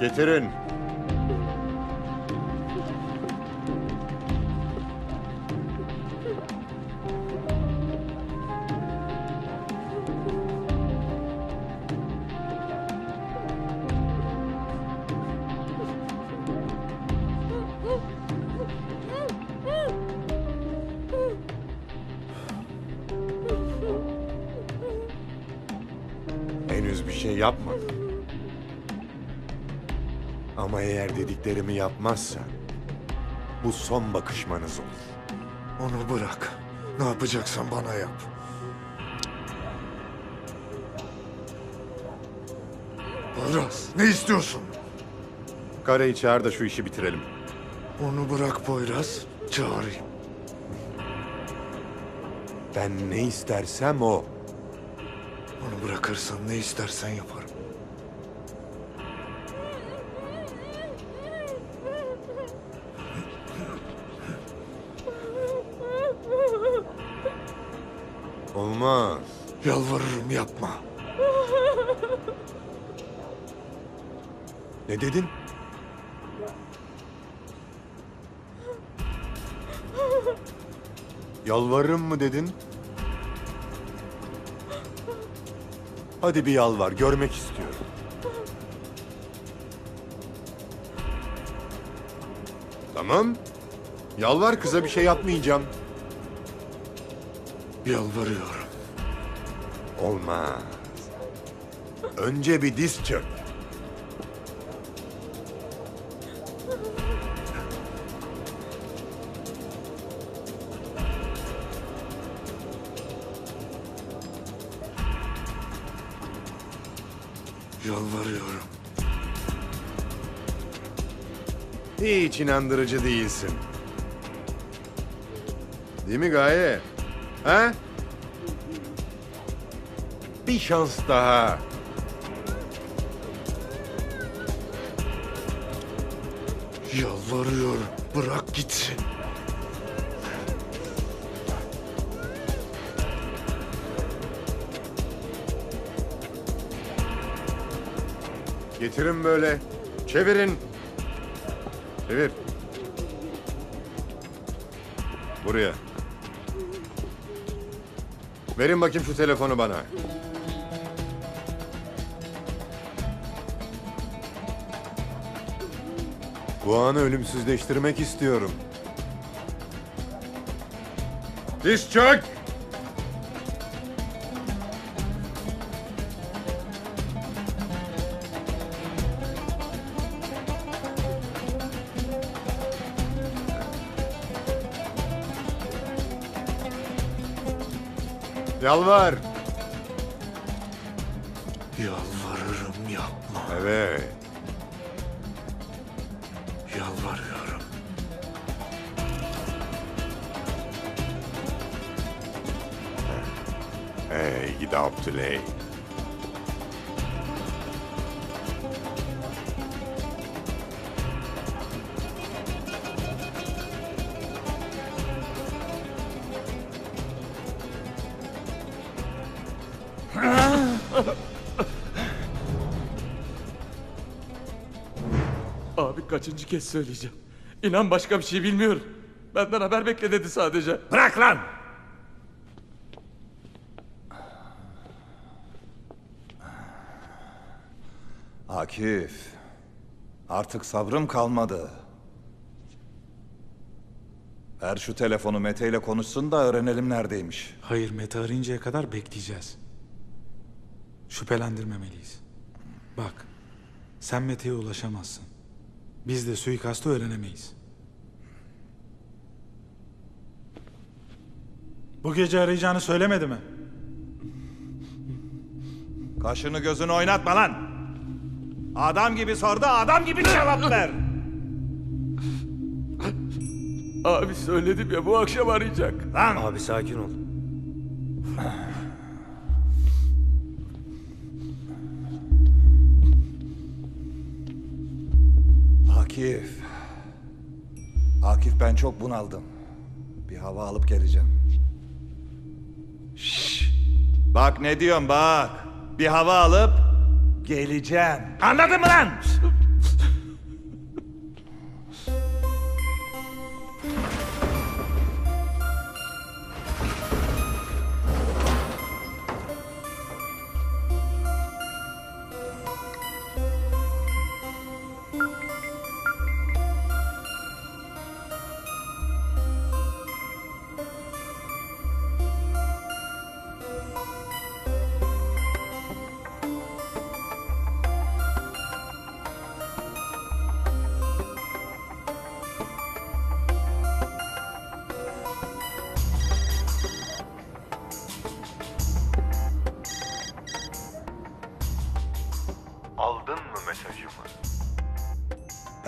Getirin. Henüz bir şey yapmadım. Ama eğer dediklerimi yapmazsan bu son bakışmanız olur. Onu bırak. Ne yapacaksan bana yap. Poyraz, ne istiyorsun? Karayı çağır da şu işi bitirelim. Onu bırak Poyraz, çağırayım. Ben ne istersem o. Onu bırakırsan ne istersen yaparım. Olmaz. Yalvarırım yapma. Ne dedin? Yalvarırım mı dedin? Hadi bir yalvar, görmek istiyorum. Tamam. Yalvar kıza bir şey yapmayacağım. Yalvarıyorum. Olmaz. Önce bir diz çök. Yalvarıyorum. Hiç inandırıcı değilsin. Değil mi Gaye? Ha? Bir şans daha. Yalvarıyorum. Bırak gitsin. Getirin böyle. Çevirin. Çevir. Buraya. Verin bakayım şu telefonu bana. Bu anı ölümsüzleştirmek istiyorum. Diz çök! Yalvar. Yalvarırım yapma. Evet. Late. Abi kaçıncı kez söyleyeceğim. İnan başka bir şey bilmiyorum. Benden haber bekle dedi sadece. Bırak lan! Akif, artık sabrım kalmadı. Ver şu telefonu Mete ile konuşsun da öğrenelim neredeymiş. Hayır, Mete arayıncaya kadar bekleyeceğiz. Şüphelendirmemeliyiz. Bak, sen Mete'ye ulaşamazsın. Biz de suikastı öğrenemeyiz. Bu gece arayacağını söylemedi mi? Kaşını gözünü oynatma lan! Adam gibi sordu, adam gibi cevap ver! Abi söyledim ya bu akşam arayacak. Lan! Abi sakin ol. Akif. Akif ben çok bunaldım. Bir hava alıp geleceğim. Şşş. Bak ne diyorum bak. Bir hava alıp geleceğim. Anladın mı lan?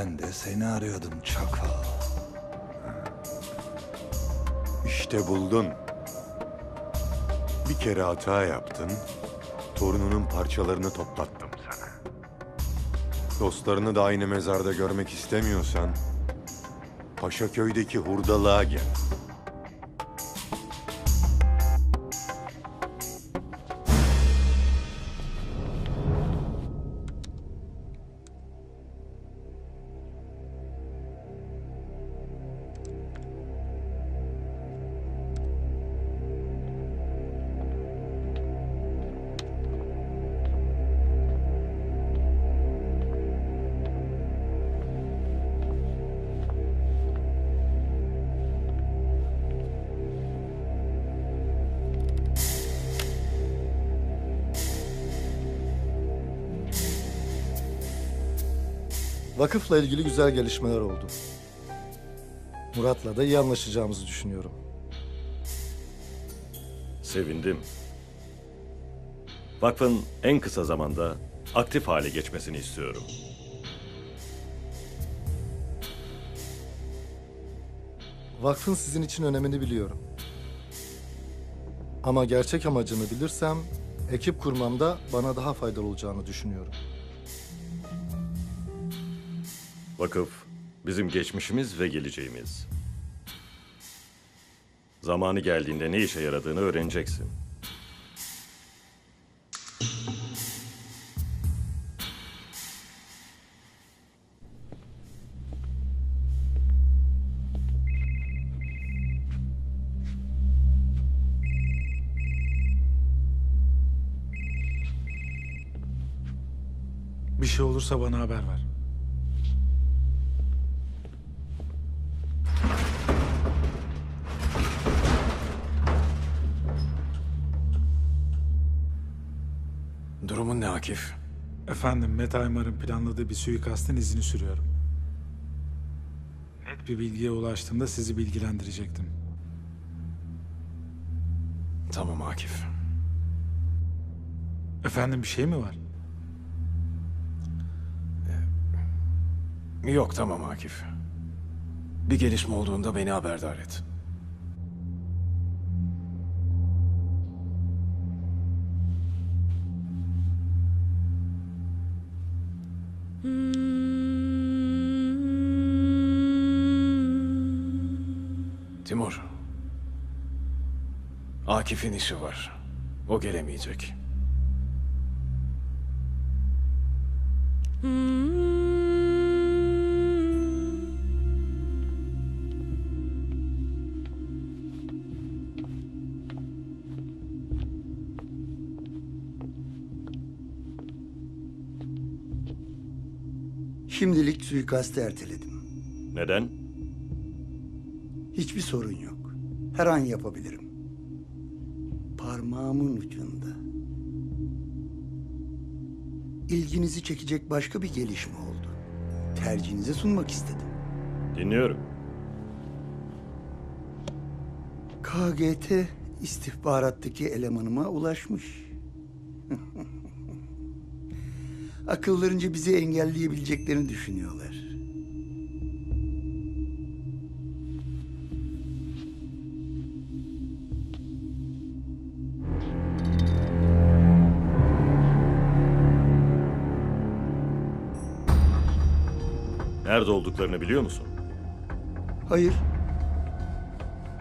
Ben de seni arıyordum çakal. İşte buldun. Bir kere hata yaptın. Torununun parçalarını toplattım sana. Dostlarını da aynı mezarda görmek istemiyorsan... Paşaköy'deki hurdalığa gel. Vakıfla ilgili güzel gelişmeler oldu. Murat'la da iyi anlaşacağımızı düşünüyorum. Sevindim. Vakfın en kısa zamanda aktif hale geçmesini istiyorum. Vakfın sizin için önemini biliyorum. Ama gerçek amacını bilirsem ekip kurmamda bana daha faydalı olacağını düşünüyorum. Vakıf bizim geçmişimiz ve geleceğimiz. Zamanı geldiğinde ne işe yaradığını öğreneceksin. Bir şey olursa bana haber ver. Akif? Efendim, Mete Aymar'ın planladığı bir suikastin izini sürüyorum. Net bir bilgiye ulaştığımda sizi bilgilendirecektim. Tamam Akif. Efendim bir şey mi var? Yok tamam Akif. Bir gelişme olduğunda beni haberdar et. Timur. Akif'in işi var. O gelemeyecek. Şimdilik suikastı erteledim. Neden? Hiçbir sorun yok. Her an yapabilirim. Parmağımın ucunda. İlginizi çekecek başka bir gelişme oldu. Tercihinize sunmak istedim. Dinliyorum. KGT istihbarattaki elemanıma ulaşmış. Akıllarınca bizi engelleyebileceklerini düşünüyorlar. Nerede olduklarını biliyor musun? Hayır.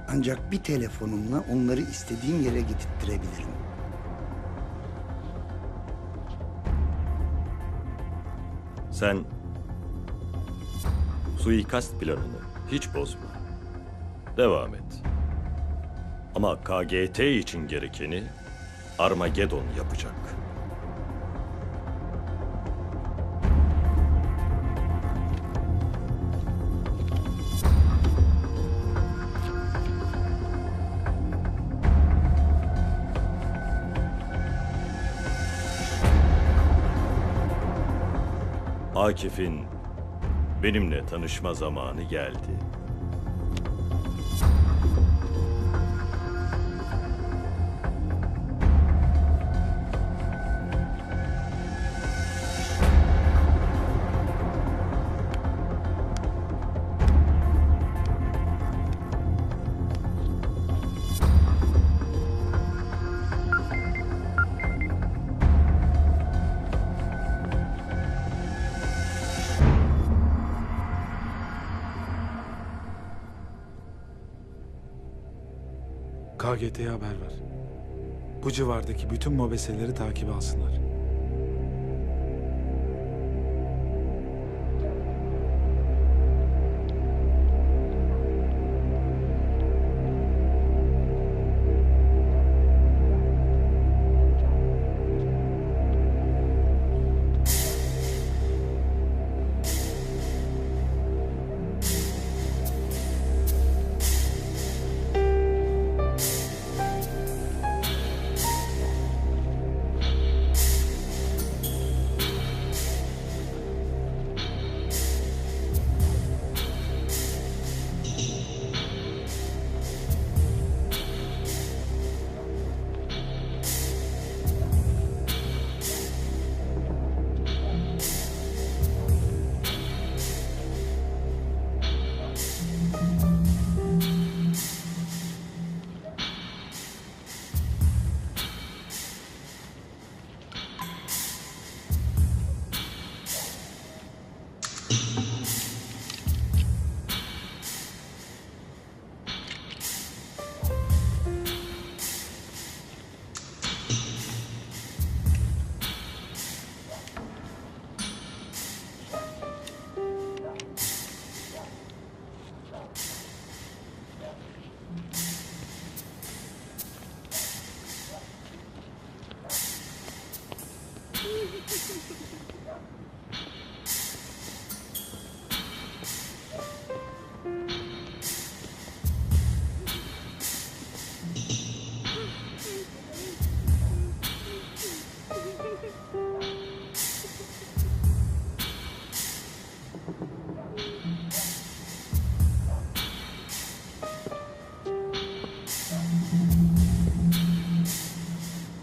Ancak bir telefonumla onları istediğim yere getirttirebilirim. Sen suikast planını hiç bozma. Devam et. Ama KGT için gerekeni Armageddon yapacak. Akif'in benimle tanışma zamanı geldi. KGT'ye haber ver. Bu civardaki bütün mobeseleri takibe alsınlar.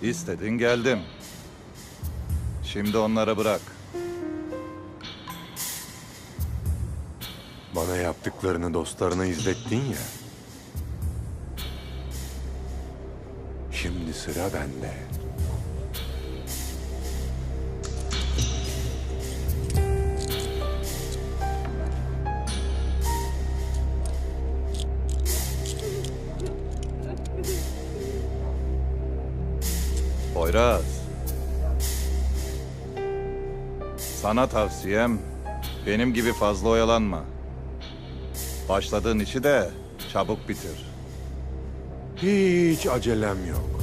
İstedin geldim. Şimdi onlara bırak. Bana yaptıklarını dostlarına izlettin ya. Şimdi sıra bende. Poyraz. Sana tavsiyem benim gibi fazla oyalanma. Başladığın işi de çabuk bitir. Hiç acelem yok.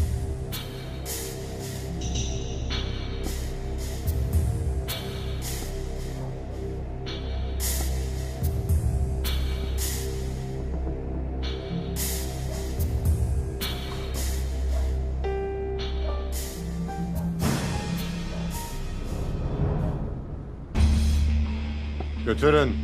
Götürün.